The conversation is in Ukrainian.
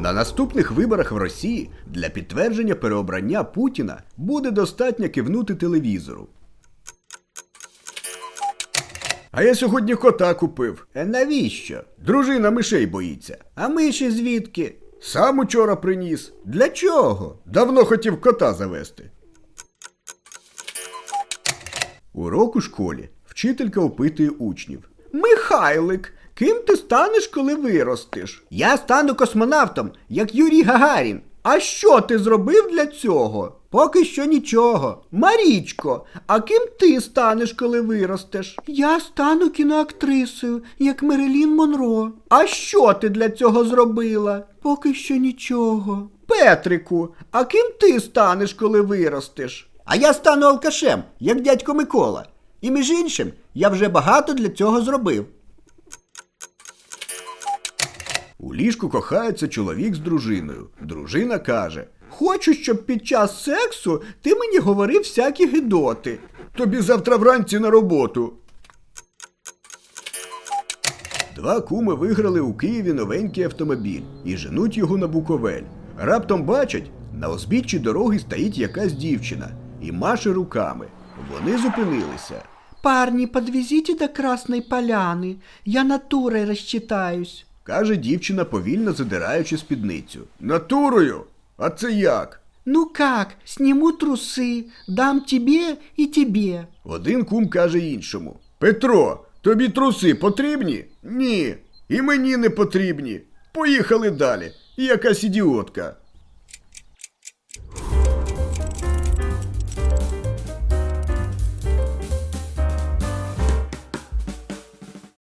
На наступних виборах в Росії для підтвердження переобрання Путіна буде достатньо кивнути телевізору. А я сьогодні кота купив. Е, навіщо? Дружина мишей боїться. А миші звідки? Сам учора приніс. Для чого? Давно хотів кота завести. Урок у школі. Вчителька опитує учнів. Михайлик, ким ти станеш, коли виростеш? Я стану космонавтом, як Юрій Гагарін. А що ти зробив для цього? Поки що нічого. Марічко, а ким ти станеш, коли виростеш? Я стану кіноактрисою, як Мерилін Монро. А що ти для цього зробила? Поки що нічого. Петрику, а ким ти станеш, коли виростеш? А я стану алкашем, як дядько Микола. І між іншим, я вже багато для цього зробив. У ліжку кохається чоловік з дружиною. Дружина каже: Хочу, щоб під час сексу ти мені говорив всякі гидоти. Тобі завтра вранці на роботу. Два куми виграли у Києві новенький автомобіль і женуть його на Буковель. Раптом бачать, на узбіччі дороги стоїть якась дівчина і маше руками. Вони зупинилися. Парни, подвезите до Красной Поляны. Я натурой рассчитаюсь. каже дівчина, повільно задираючи спідницю. Натурою? А це як? Ну как, сниму трусы, дам тебе и тебе. Один кум каже іншому. Петро, тобі труси потрібні? Ні. І мені не потрібні. Поїхали далі. Якась ідіотка.